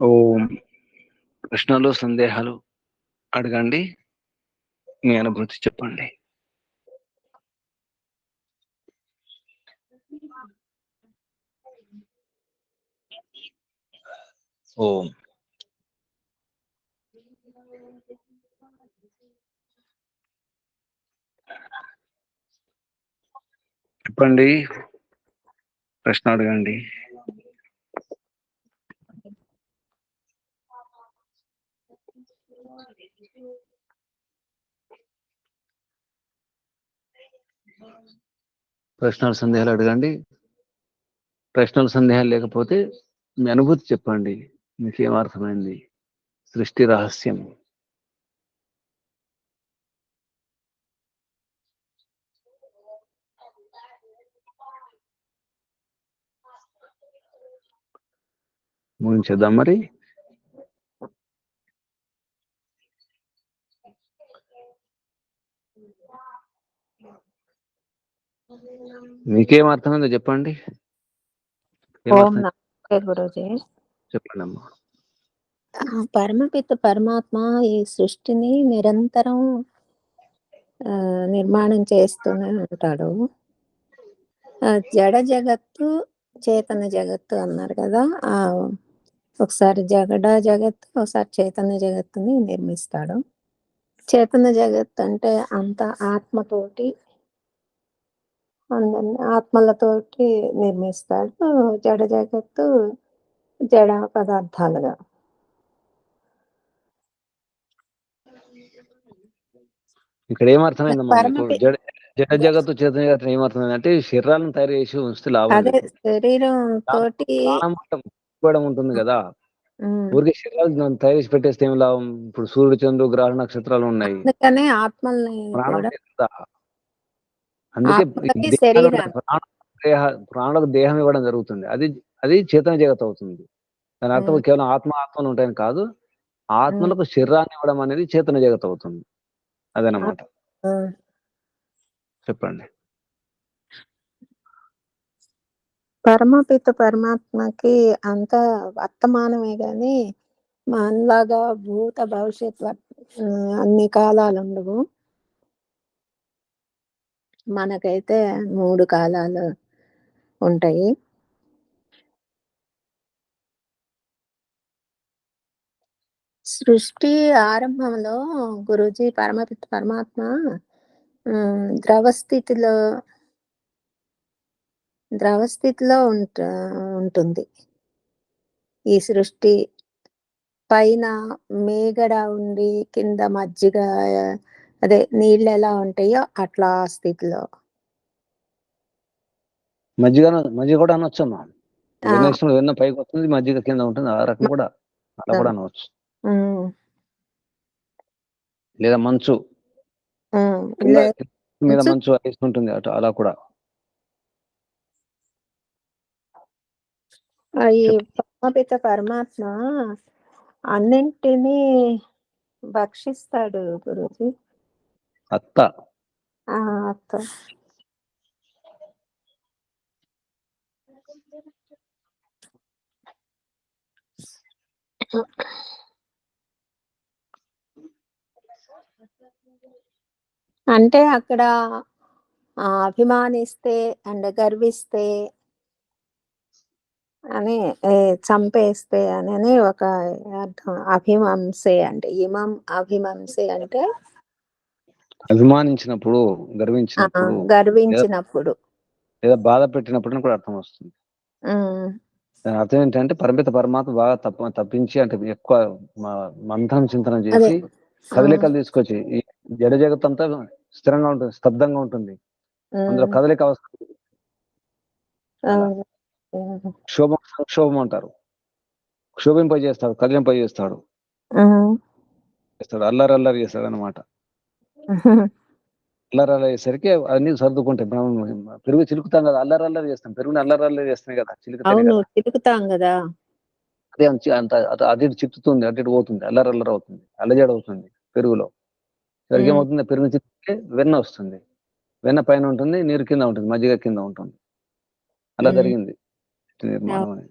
ఓం. ప్రశ్నలు సందేహాలు అడగండి. మీ అనుభూతి చెప్పండి. ఓం. చెప్పండి. ప్రశ్న అడగండి. ప్రశ్నలు సందేహాలు అడగండి. ప్రశ్నలు సందేహాలు లేకపోతే మీ అనుభూతి చెప్పండి. మీకేం అర్థమైంది? సృష్టి రహస్యం. ముగించేద్దాం మరి. మీకేం అర్థమైందో చెప్పండి. చెప్పండి అమ్మా పరమపిత పరమాత్మ ఈ సృష్టిని నిరంతరం నిర్మాణం చేస్తూనే ఉంటాడు. జడ జగత్తు చేతన జగత్తు అన్నారు కదా ఆ ఒకసారి జగడ జగత్తు ఒకసారి చైతన్య జగత్తుని నిర్మిస్తాడు. చేతన జగత్ అంటే అంత ఆత్మతోటి అందరిని ఆత్మలతోటి నిర్మిస్తాడు. జడ జగత్తు జడ పదార్థాలుగా. ఇక్కడ ఏమర్థమైందమ్మా జడ జడ జగత్తు చేతన జగత్తు ఏమర్థమైంది అంటే శరీరాలను తయారు చేసి ఉంచితే లాభం అదే. శరీరం తోటి కూడా ఉంటుంది కదా. ఊరికే శరీరాలు తయారు పెట్టేస్తే ఏం లాభం? ఇప్పుడు సూర్యుడు చంద్రుడు గ్రహ నక్షత్రాలు ఉన్నాయి. అందుకనే ఆత్మల్ని ప్రాణం కూడా లేదు? కదా అందుకే ఆత్మకి ఈ దేహాలు శరీరం. ప్రాణ దేహ ప్రాణులకు దేహం ఇవ్వడం జరుగుతుంది. అది అది చేతన జగత్ అవుతుంది. దాని అర్థం ఉమ్. కేవలం ఆత్మ ఆత్మలు ఉంటాయని కాదు ఆత్మలకు శరీరాన్ని ఇవ్వడం అనేది చేతన జగత్ అవుతుంది. అదనమాట. ఆ, చెప్పండి. పరమపిత పరమాత్మకి అంత వర్తమానమే గాని మనలాగా భూత భవిష్యత్ వర్- అన్ని కాలాలు ఉండవు మనకైతే మూడు కాలాలు ఉంటాయి. సృష్టి ఆరంభంలో గురుజీ పరమపిత పరమాత్మ ద్రవస్థితిలో ద్రవ స్థితిలో ఉంట ఉంటుంది. ఈ సృష్టి పైన మేగడ ఉండి కింద మజ్జిగ అదే నీళ్ళు ఎలా ఉంటాయో అట్లా స్థితిలో. మజ్జిగ మజ్జిగ కూడా. వెన్న ఇష్టం వెన్న పైకి వస్తుంది మజ్జిగ కింద ఉంటుంది ఆ రకం కూడా అలా కూడా అనవచ్చు. లేదా మంచు. మీద మంచు- ఉంటుంది అటు అలా కూడా ఆ ఈ పరమపిత పరమాత్మ అన్నింటినీ భక్షిస్తాడు గురుజీ. అత్త. ఆ అత్త. అంటే అక్కడ అభిమానిస్తే అండ్ గర్విస్తే అని చంపేస్తే అని ఒక అర్థం. అభిమంసే అంటే ఇమం అభిమంసే అంటే? అభిమానించినప్పుడు గర్వించినప్పుడు గర్వించినప్పుడు. లేదా బాధ పెట్టినప్పుడు కూడా అర్థం వస్తుంది. దాని అర్థం ఏంటంటే పరిమిత పరమాత్మ బాగా తప్ప తప్పించి అంటే ఎక్కువ మంథనం చింతనం చేసి కదలికలు తీసుకొచ్చి ఈ జడ జగత్ అంతా స్థిరంగా ఉంటుంది స్తబ్దంగా ఉంటుంది. అందులో కదలిక అవసరం. క్షోభం సంక్షోభం అంటారు. క్షోభింపజేస్తాడు కదిలింపజేస్తాడు చేస్తాడు. అల్లరి అల్లరి చేస్తాడు అనమాట అల్లరి అల్లరి చేసరికి అన్ని సర్దుకుంటాయి. మనం పెరుగు చిలుకుతాం కదా అల్లరి అల్లరి చేస్తాం. పెరుగుని అల్లరి అల్లరి చేస్తాయి కదా చిలుకుతాం కదా. అదే అంత అటు- చిక్కుతుంది అటు పోతుంది అల్లరి అల్లరి అవుతుంది అల్లజడ అవుతుంది పెరుగులో. మ్మ్. ఏమవుతుంది? పెరుగు చిక్కితే వెన్న వస్తుంది. వెన్న పైన ఉంటుంది నీరు కింద ఉంటుంది మజ్జిగ కింద ఉంటుంది. అలా. జరిగింది. నిర్మాణం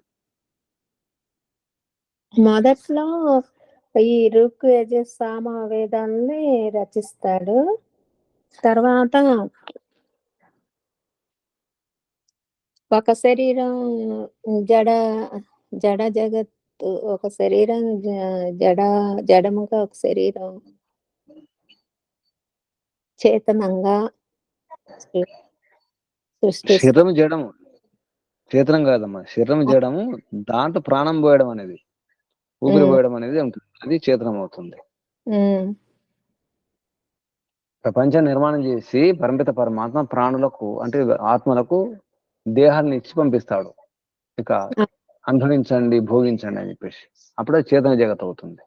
మొదట్లో ఈ రుక్ సామ వేదాలని రచిస్తాడు తర్వాత ఒక శరీరం జడ జడ జగత్తు ఒక శరీరం జడ జడముగా ఒక శరీరం చేతనంగా సృ- సృష్టిస్తాడు శరీరం జడము చేతనం కాదమ్మా. శరీరం జడము దాంట్లో ప్రాణం పోయడం అనేది ఊపిరి. పోయడం అనేది ఉంటుంది. అది చేతనం అవుతుంది. ప్రపంచం నిర్మాణం చేసి పరమిత పరమాత్మ ప్రాణులకు అంటే ఆత్మలకు దేహాన్ని ఇచ్చి పంపిస్తాడు. ఇక అనుభవించండి భోగించండి అని చెప్పేసి. అప్పుడే చేతన జగత్ అవుతుంది.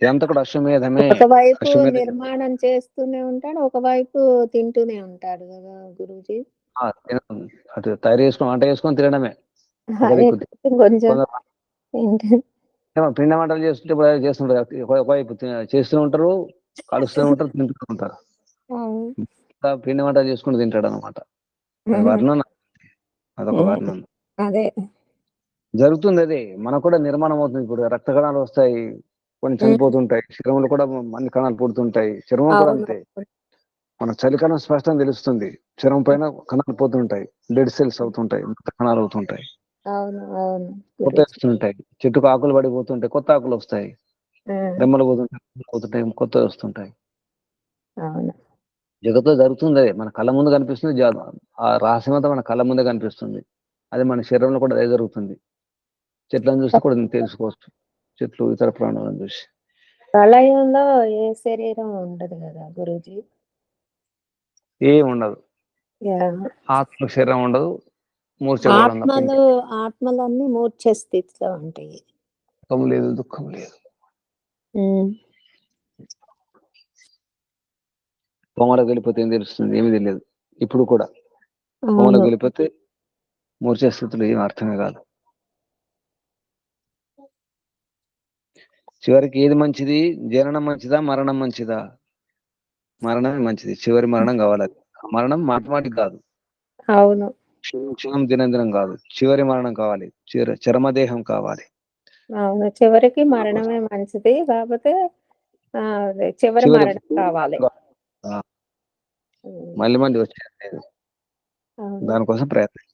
ఇదంతా కూడా అశ్వమేధమే ఒకవైపు నిర్మాణం చేస్తూనే ఉంటాడు ఒకవైపు తింటూనే ఉంటాడు కదా గురూజీ? అటు తయారు చేసుకొని వంట చేసుకొని తినడమే. పిండి వంటలు చేస్తుంటే చేస్తుంటారు ఒక- ఒకవైపు తి- చేస్తూ ఉంటారు కలుస్తూ ఉంటారు తింటూ ఉంటారు. పిండి వంటలు చేసుకుంటూ తింటాడు అనమాట వర్ణన. అదొక. వర్ణన. అదే. జరుగుతుంది అదే. మనకు కూడా నిర్మాణం అవుతుంది ఇప్పుడు రక్త కణాలు వస్తాయి. కొన్ని చనిపోతుంటాయి చర్మంలో కూడా అన్ని కణాలు పుడుతుంటాయి చర్మం కూడా అంతే. మన చలికణం స్పష్టంగా తెలుస్తుంది. చర్మం పైన కణాలు పోతుంటాయి డెడ్ సెల్స్ అవుతుంటాయి మృత కణాలు అవుతుంటాయి. కొత్త. వస్తుంటాయి. చెట్టుకు ఆకులు పడిపోతుంటాయి కొత్త ఆకులు వస్తాయి. రెమ్మలు పోతుంటాయి పోతుంటాయి కొత్త వస్తుంటాయి. జగత్తులో జరుగుతుంది అదే మన కళ్ళ ముందు కనిపిస్తుంది ఆ రహస్యం అంతా మన కళ్ళ ముందే కనిపిస్తుంది. అది మన శరీరంలో కూడా అదే జరుగుతుంది. చెట్లను చూస్తే కూడా తెలుసుకోవచ్చు. చెట్లు ఇతర ప్రాణులను చూసి. ప్రళయంలో ఏ శరీరం ఉండదు కదా గురూజీ? ఏం ఉండదు. ఆత్మ శరీరం ఉండదు తప్ప ఆత్మలు ఆత్మలన్నీ మూర్ఛ స్థితిలో ఉంటాయి. సుఖం లేదు దుఃఖం లేదు. ఉమ్, కోమలకు వెళ్ళిపోతే ఏం తెలుస్తుంది? ఏమీ తెలియదు. ఇప్పుడు కూడా. కోమలకు వెళ్ళిపోతే మూర్ఛ స్థితిలో ఏం అర్థమే కాదు. చివరికి ఏది మంచిది? జననం మంచిదా? మరణం మంచిదా? మరణమే మంచిది. చివరి మరణం కావాలి మరణం మాటమాటికి కాదు. అవును. క్షణం క్షణం దినం దినం కాదు. చివరి మరణం కావాలి. చిర చరమదేహం కావాలి. అవును. చివరికి మరణమే మంచిది. కాకపోతే చివరి మరణం కావాలి. మళ్ళీ మళ్ళీ వచ్చేది. దానికోసం ప్రయత్నం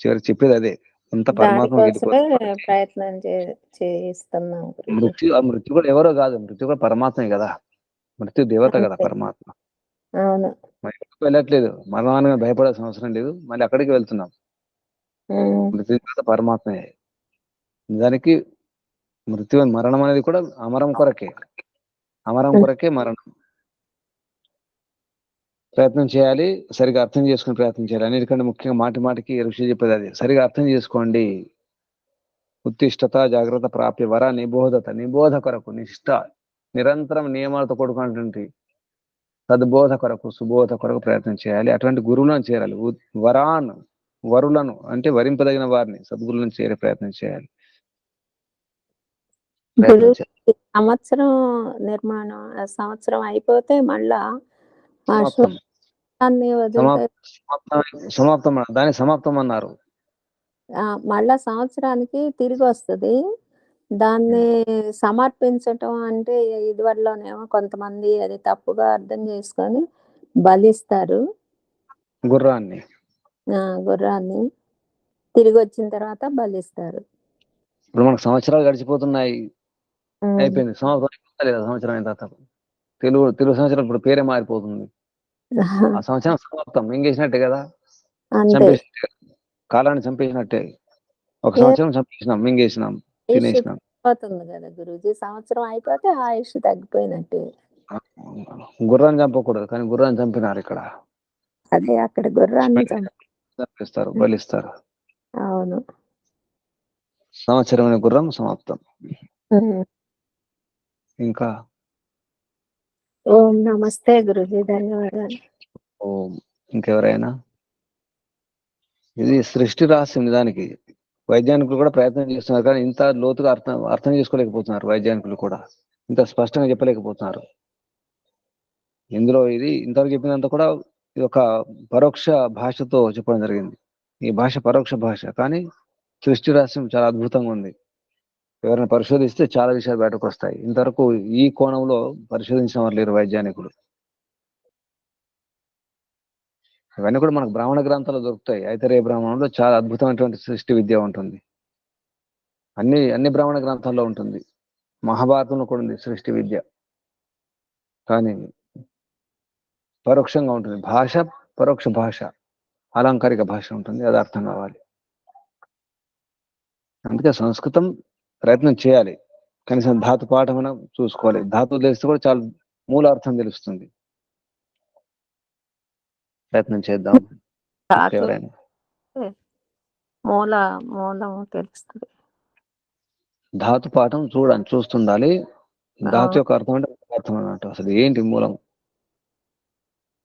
చివరి చెప్పేది అదే. అంత పరమాత్మ ప్రయత్నం చే- చేయిస్తున్నాం గురూజీ. మృత్యు ఆ మృత్యు కూడా ఎవరో కాదు. మృత్యు కూడా పరమాత్మే కదా. మృత్యు దేవత కదా. పరమాత్మ. అవును. వెళ్ళట్లేదు? మరణానికి భయపడాల్సిన అవసరం లేదు. మళ్ళీ అక్కడికి వెళ్తున్నాం. మృత్యు పరమాత్మే. నిజానికి మృత్యు మరణం అనేది కూడా అమరం కొరకే. అమరం కొరకే మరణం. ప్రయత్నం చేయాలి సరిగా అర్థం చేసుకుని ప్రయత్నం చేయాలి. అన్నిటికంటే ముఖ్యంగా మాటి మాటికి ఋషి చెప్పేది అది. సరిగా అర్థం చేసుకోండి. ఉత్తిష్టత జాగ్రత్త ప్రాప్తి వర నిబోధత నిబోధ కొరకు నిష్ట నిరంతరం నియమాలతో కూడుకున్నటువంటి సద్బోధ కొరకు సుబోధ కొరకు ప్రయత్నం చేయాలి. అటువంటి గురువులను చేరాలి. వరాన్ వరులను అంటే వరింపదగిన వారిని సద్గురులను చేరే ప్రయత్నం చేయాలి. సంవత్సరం నిర్మాణం సంవత్సరం అయిపోతే మళ్ళా ఆ సమాప్తం. దాన్ని సమాప్తం అన్నారు ఆ, మళ్ళా సంవత్సరానికి తిరిగి వస్తుంది. దాన్ని సమర్పించటం అంటే ఇదివరలోనేమో కొంతమంది అది తప్పుగా అర్థం చేసుకొని బలిస్తారు. గుర్రాన్ని. ఆ, గుర్రాన్ని. తిరిగి వచ్చిన తర్వాత బలిస్తారు. ఇప్పుడు మనకు సంవత్సరాలు గడిచిపోతున్నాయి. అయిపోయింది. సంవత్సరం అయిన తర్వాత. తెలుగు తెలుగు సంవత్సరం ఇప్పుడు పేరే మారిపోతుంది. ఆ సంవత్సరం సమాప్తం. మింగేసినట్టే కదా? అంతే. చంపేసినట్టే కదా. కాలాన్ని చంపేసినట్టే. ఒక ఏ- సంవత్సరం చంపేసినాం మింగేసినాం ఆయుష్ తినేసినాం. పోతుంది కదా గురూజీ. సంవత్సరం అయిపోతే ఆయుష్ తగ్గిపోయినట్టే. గుర్రాన్ని చంపకూడదు కానీ గుర్రాన్ని చంపినారు ఇక్కడ. అదే అక్కడ గుర్రాన్ని చంప చంపేస్తారు బలిస్తారు. అవును. సంవత్సరమైన గుర్రం సమాప్తం. ఉమ్. ఇంకా ఓం నమస్తే గురుజీ ధన్యవాదాలు. ఓం ఇంకెవరైనా? ఇది సృష్టి రహస్యం దానికి వైజ్ఞానికులు కూడా ప్రయత్నం చేస్తున్నారు కానీ ఇంత లోతుగా అర్థం అర్థం చేసుకోలేకపోతున్నారు వైజ్ఞానికులు కూడా. ఇంత స్పష్టంగా చెప్పలేకపోతున్నారు. ఇందులో ఇది ఇంతవరకు చెప్పినంత కూడా ఇది ఒక పరోక్ష భాషతో చెప్పడం జరిగింది. ఈ భాష పరోక్ష భాష కానీ సృష్టి రహస్యం చాలా అద్భుతంగా ఉంది. ఎవరైనా పరిశోధిస్తే చాలా విషయాలు బయటకు వస్తాయి. ఇంతవరకు ఈ కోణంలో పరిశోధించిన వారు లేరు వైజ్ఞానికులు ఇవన్నీ కూడా మనకు బ్రాహ్మణ గ్రంథాలు దొరుకుతాయి. ఐతరే బ్రాహ్మణంలో చాలా అద్భుతమైనటువంటి సృష్టి విద్య ఉంటుంది. అన్ని అన్ని బ్రాహ్మణ గ్రంథాల్లో ఉంటుంది. మహాభారతంలో కూడా ఉంది సృష్టి విద్య. కానీ పరోక్షంగా ఉంటుంది. భాష పరోక్ష భాష. అలంకారిక భాష ఉంటుంది. అది అర్థం కావాలి. అందుకే సంస్కృతం ప్రయత్నం చేయాలి. కనీసం ధాతు పాఠం చూసుకోవాలి. ధాతు తెలిస్తే కూడా చాలా మూల అర్థం తెలుస్తుంది. ప్రయత్నం చేద్దాం. ఎవరైనా. మూల తెలుస్తుంది. ధాతు పాఠం చూడండి చూస్తుండాలి. ధాతు. యొక్క అర్థం అంటే అర్థం అన్నట్టు అసలు ఏంటి మూలం?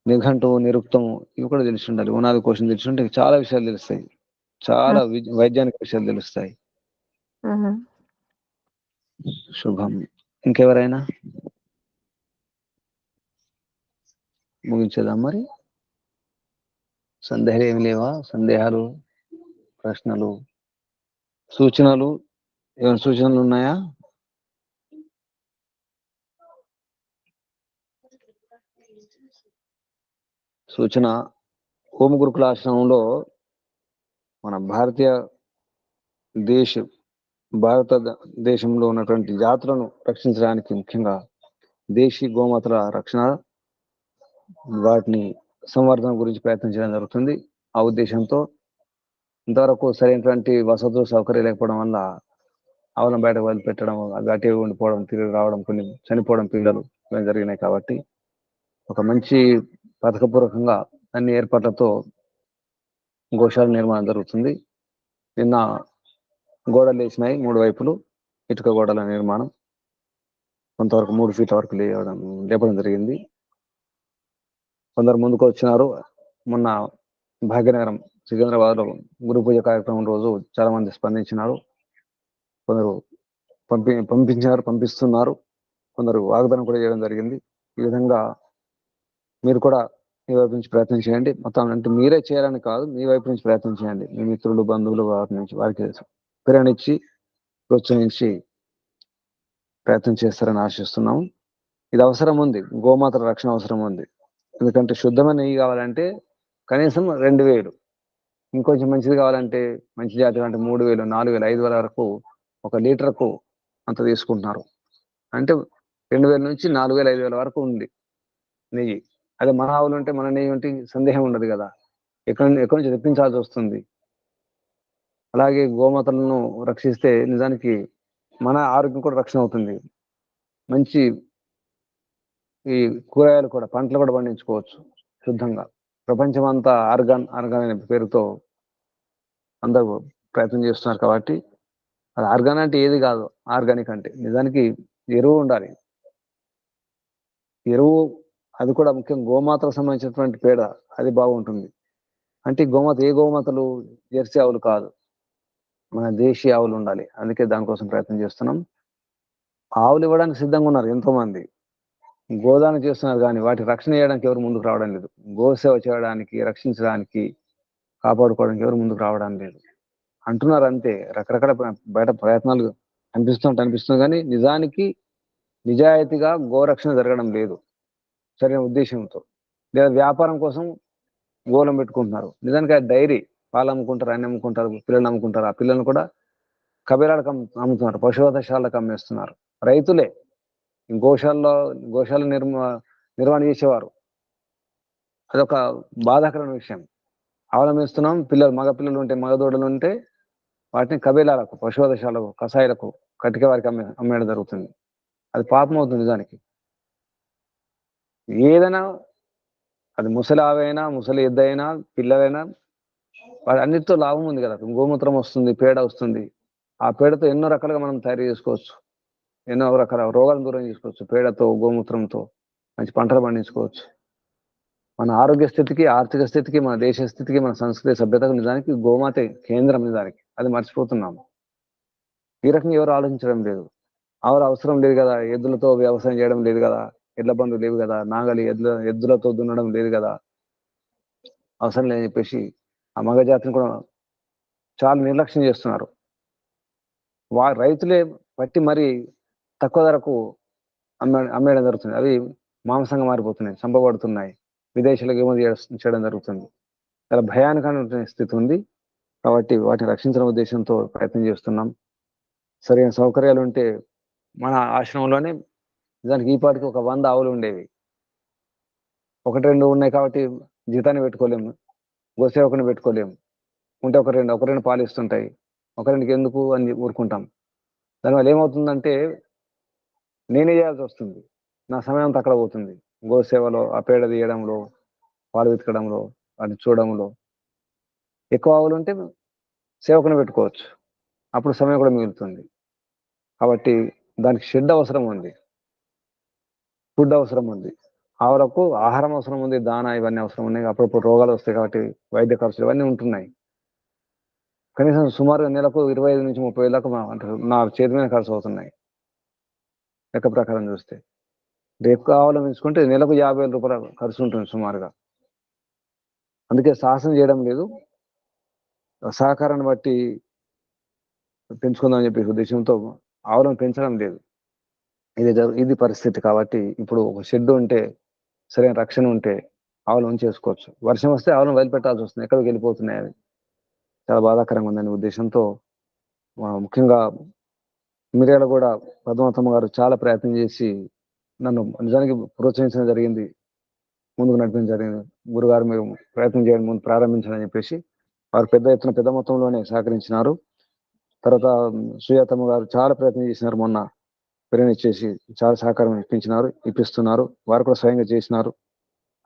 నిఘంటు నిరుక్తము ఇవి కూడా తెలిసి ఉండాలి. ఉనాది కోశం తెలిసి ఉంటే చాలా విషయాలు తెలుస్తాయి. చాలా వి- వైజ్ఞానిక విషయాలు తెలుస్తాయి. శుభం. ఇంకెవరైనా? ముగించేద్దాం మరి. సందేహాలు ఏమి లేవా? సందేహాలు ప్రశ్నలు సూచనలు? ఏమైనా సూచనలు ఉన్నాయా? సూచన. హోమ గురుకుల ఆశ్రమంలో మన భారతీయ దేశ భారత దేశంలో ఉన్నటువంటి జాతులను రక్షించడానికి ముఖ్యంగా దేశీ గోమాతల రక్షణ వాటిని సంవర్ధన గురించి ప్రయత్నం చేయడం జరుగుతుంది. ఆ ఉద్దేశంతో ఇంతవరకు సరైనటువంటి వసతులు సౌకర్యం లేకపోవడం వల్ల ఆవులను బయట వదిలిపెట్టడం అవి అటే ఉండిపోవడం తిరిగి రావడం కొన్ని చనిపోవడం పిల్లలు జరిగినాయి కాబట్టి ఒక మంచి పథకపూర్వకంగా అన్ని ఏర్పాట్లతో గోశాల నిర్మాణం జరుగుతుంది. నిన్న గోడలు వేసినాయి మూడు వైపులు. ఇటుక గోడల నిర్మాణం. కొంతవరకు మూడు ఫీట్ల వరకు లేవడం లేపడం జరిగింది. కొందరు ముందుకు వచ్చినారు. మొన్న భాగ్యనగరం సికింద్రాబాద్లో గురు పూజ కార్యక్రమం రోజు చాలా మంది స్పందించినారు. కొందరు పంపి పంపించారు పంపిస్తున్నారు. కొందరు వాగ్దానం కూడా చేయడం జరిగింది. ఈ విధంగా మీరు కూడా మీ వైపు నుంచి ప్రయత్నం చేయండి. మొత్తం అంటే మీరే చేయాలని కాదు మీ వైపు నుంచి ప్రయత్నం చేయండి. మీ మిత్రులు బంధువులు వారి నుంచి వారికి ప్రేరణించి ప్రోత్సహించి ప్రయత్నం చేస్తారని ఆశిస్తున్నాము. ఇది అవసరం ఉంది. గోమాతల రక్షణ అవసరం ఉంది. ఎందుకంటే శుద్ధమైన నెయ్యి కావాలంటే కనీసం రెండు వేలు. ఇంకొంచెం మంచిది కావాలంటే మంచి జాతి అంటే మూడు వేలు నాలుగు వేలు ఐదు వేల వరకు ఒక లీటర్కు అంత తీసుకుంటున్నారు. అంటే రెండు వేల నుంచి నాలుగు వేల ఐదు వేల వరకు ఉంది నెయ్యి. అదే మన ఆవులు ఉంటే మన నెయ్యి ఉంటే సందేహం ఉండదు కదా. ఎక్కడ ఎక్కడి నుంచి తెప్పించాల్సి వస్తుంది? అలాగే గోమాతలను రక్షిస్తే నిజానికి మన ఆరోగ్యం కూడా రక్షణ అవుతుంది. మంచి ఈ కూరగాయలు కూడా పంటలు కూడా పండించుకోవచ్చు శుద్ధంగా. ప్రపంచం అంతా ఆర్గాన్ ఆర్గాన్ అనే పేరుతో అందరూ ప్రయత్నం చేస్తున్నారు కాబట్టి అది ఆర్గాన్ అంటే ఏది కాదు ఆర్గానిక్ అంటే. నిజానికి ఎరువు ఉండాలి. ఎరువు అది కూడా ముఖ్యం గోమాతకు సంబంధించినటువంటి పేడ అది బాగుంటుంది. అంటే గోమాత ఏ గోమాతలు జెర్సీ ఆవులు కాదు. మన దేశీయ ఆవులు ఉండాలి. అందుకే దానికోసం ప్రయత్నం చేస్తున్నాం. ఆవులు ఇవ్వడానికి సిద్ధంగా ఉన్నారు ఎంతో మంది గోదానం చేస్తున్నారు కానీ వాటి రక్షణ చేయడానికి ఎవరు ముందుకు రావడం లేదు. గోసేవ చేయడానికి రక్షించడానికి కాపాడుకోవడానికి ఎవరు ముందుకు రావడం లేదు. అంటున్నారు అంతే. రకరకాల బయట ప్రయత్నాలు అనిపిస్తుంటే అనిపిస్తుంది కానీ నిజానికి నిజాయితీగా గోరక్షణ జరగడం లేదు. సరైన ఉద్దేశంతో. లేదా వ్యాపారం కోసం గోలం పెట్టుకుంటున్నారు. నిజానికి ఆ డైరీ. వాళ్ళు అమ్ముకుంటారు అన్ని అమ్ముకుంటారు పిల్లలు అమ్ముకుంటారు. ఆ పిల్లల్ని కూడా కబీరాలకు అమ్ముతున్నారు పశువధశాలకు అమ్మేస్తున్నారు. రైతులే గోశాలలో గోశాల నిర్మ నిర్వహణ చేసేవారు. అదొక బాధాకరమైన విషయం. అవలంబిస్తున్నాం పిల్లలు మగ పిల్లలు ఉంటే మగదోడలు ఉంటే వాటిని కబీలాలకు పశువధశాలకు కషాయాలకు కటిక వారికి అమ్మే అమ్మేయడం జరుగుతుంది. అది పాపం అవుతుంది నిజానికి. ఏదైనా అది ముసలి ఆవైనా ముసలి ఎద్దైనా పిల్లలైనా అన్నిటితో లాభం ఉంది కదా. గోమూత్రం వస్తుంది పేడ వస్తుంది. ఆ పేడతో ఎన్నో రకాలుగా మనం తయారు చేసుకోవచ్చు. ఎన్నో రకాల రోగాలను దూరం చేసుకోవచ్చు. పేడతో గోమూత్రంతో మంచి పంటలు పండించుకోవచ్చు. మన ఆరోగ్య స్థితికి ఆర్థిక స్థితికి మన దేశ స్థితికి మన సంస్కృతి సభ్యతకు నిజానికి గోమాతే కేంద్రం నిజానికి. అది మర్చిపోతున్నాము. ఈ రకంగా ఎవరు ఆలోచించడం లేదు. ఎవరు అవసరం లేదు కదా. ఎద్దులతో వ్యవసాయం చేయడం లేదు కదా. ఎడ్ల బండ్లు లేవు కదా. నాగలి ఎద్దుల ఎద్దులతో దున్నడం లేదు కదా. అవసరం లేదని చెప్పేసి ఆ మగ జాతిని కూడా చాలా నిర్లక్ష్యం చేస్తున్నారు. వా రైతులే పట్టి మరి తక్కువ ధరకు అమ్మే అమ్మేయడం జరుగుతుంది. అవి మాంసంగా మారిపోతున్నాయి చంపబడుతున్నాయి విదేశాలకు ఎగుమతి చేయడం జరుగుతుంది. చాలా భయానకమైన స్థితి ఉంది. కాబట్టి వాటిని రక్షించడం ఉద్దేశంతో ప్రయత్నం చేస్తున్నాం. సరైన సౌకర్యాలు ఉంటే మన ఆశ్రమంలోనే దానికి ఈ పాటికి ఒక వంద ఆవులు ఉండేవి. ఒకటి రెండు ఉన్నాయి కాబట్టి జీతాన్ని పెట్టుకోలేము. గోసేవకుని పెట్టుకోలేము ఉంటే ఒక రెండు ఒక రెండు పాలు ఇస్తుంటాయి ఒక రెండుకి ఎందుకు అని ఊరుకుంటాం. దానివల్ల ఏమవుతుందంటే నేనే చేయాల్సి వస్తుంది. నా సమయం అంతా అక్కడ పోతుంది. గోసేవలో ఆ పేడ తీయడంలో పాలు వెతకడంలో వాటిని చూడడంలో ఎక్కువ ఆవులు ఉంటే సేవకుని పెట్టుకోవచ్చు. అప్పుడు సమయం కూడా మిగులుతుంది. కాబట్టి దానికి షెడ్ అవసరం ఉంది. ఫుడ్ అవసరం ఉంది. ఆవులకు ఆహారం అవసరం ఉంది దానా ఇవన్నీ అవసరం ఉన్నాయి. అప్పుడప్పుడు రోగాలు వస్తాయి కాబట్టి వైద్య ఖర్చులు ఇవన్నీ ఉంటున్నాయి. కనీసం సుమారు నెలకు ఇరవై ఐదు నుంచి ముప్పై వేలకు దాకా మా- నా చేతి మీద ఖర్చు అవుతున్నాయి. లెక్క ప్రకారం చూస్తే. రేపు ఆవులు పెంచుకుంటే నెలకు యాభై వేల రూపాయల ఖర్చు ఉంటుంది సుమారుగా. అందుకే సాహసం చేయడం లేదు. సహకారాన్ని బట్టి పెంచుకుందామని చెప్పి ఉద్దేశంతో ఆవులను పెంచడం లేదు. ఇది ఇది పరిస్థితి కాబట్టి ఇప్పుడు ఒక షెడ్ ఉంటే సరైన రక్షణ ఉంటే ఆవులు ఉంచేసుకోవచ్చు వర్షం వస్తే ఆవులను వదిలిపెట్టాల్సి వస్తుంది. ఎక్కడికి వెళ్ళిపోతున్నాయి అవి? చాలా బాధాకరంగా ఉందనే ఉద్దేశంతో ముఖ్యంగా మిర్యాల కూడా పద్మావతమ్మ గారు చాలా ప్రయత్నం చేసి నన్ను నిజానికి ప్రోత్సహించడం జరిగింది. ముందుకు నడిపించడం జరిగింది. గురుగారు మీరు ప్రయత్నం చేయండి ముందు ప్రారంభించాలని చెప్పేసి వారు పెద్ద ఎత్తున పెద్ద మొత్తంలోనే సహకరించినారు. తర్వాత సుయాతమ్మ గారు చాలా ప్రయత్నం చేసినారు మొన్న. ప్రేరణ ఇచ్చేసి చాలా సహకారం ఇప్పించినారు ఇప్పిస్తున్నారు. వారు కూడా స్వయంగా చేసినారు.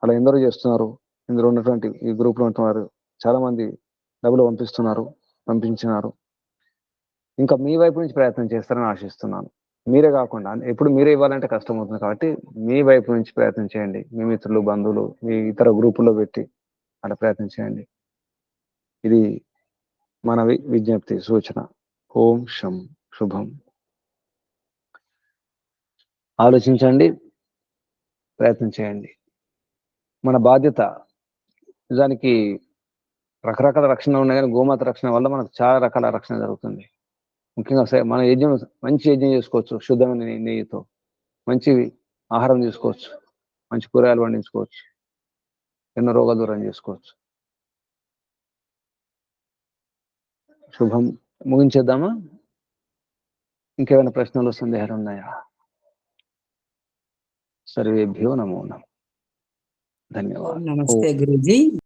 అలా ఎందరో చేస్తున్నారు. ఇందులో ఉన్నటువంటి ఈ గ్రూప్లో ఉంటున్నారు చాలా మంది డబ్బులు పంపిస్తున్నారు పంపించినారు. ఇంకా మీ వైపు నుంచి ప్రయత్నం చేస్తారని ఆశిస్తున్నాను. మీరే కాకుండా ఎప్పుడు మీరే ఇవ్వాలంటే కష్టం అవుతుంది కాబట్టి మీ వైపు నుంచి ప్రయత్నం చేయండి. మీ మిత్రులు బంధువులు మీ ఇతర గ్రూపుల్లో పెట్టి అలా ప్రయత్నం చేయండి. ఇది మన విజ్ఞప్తి సూచన. ఓం శం. శుభం. ఆలోచించండి ప్రయత్నం చేయండి. మన బాధ్యత నిజానికి రకరకాల రక్షణ ఉన్నాయి కానీ గోమాత రక్షణ వల్ల మనకు చాలా రకాల రక్షణ జరుగుతుంది. ముఖ్యంగా మన యజ్ఞం మంచి యజ్ఞం చేసుకోవచ్చు శుద్ధమైన నెయ్యితో. మంచి ఆహారం తీసుకోవచ్చు మంచి కూరగాయలు పండించుకోవచ్చు ఎన్నో రోగాలు దూరం చేసుకోవచ్చు. శుభం ముగించేద్దామా? ఇంకేమైనా ప్రశ్నలు సందేహాలు ఉన్నాయా? సర్వేభ్యో నమో నమః. ధన్యవాదాలు. నమస్తే గురుజీ.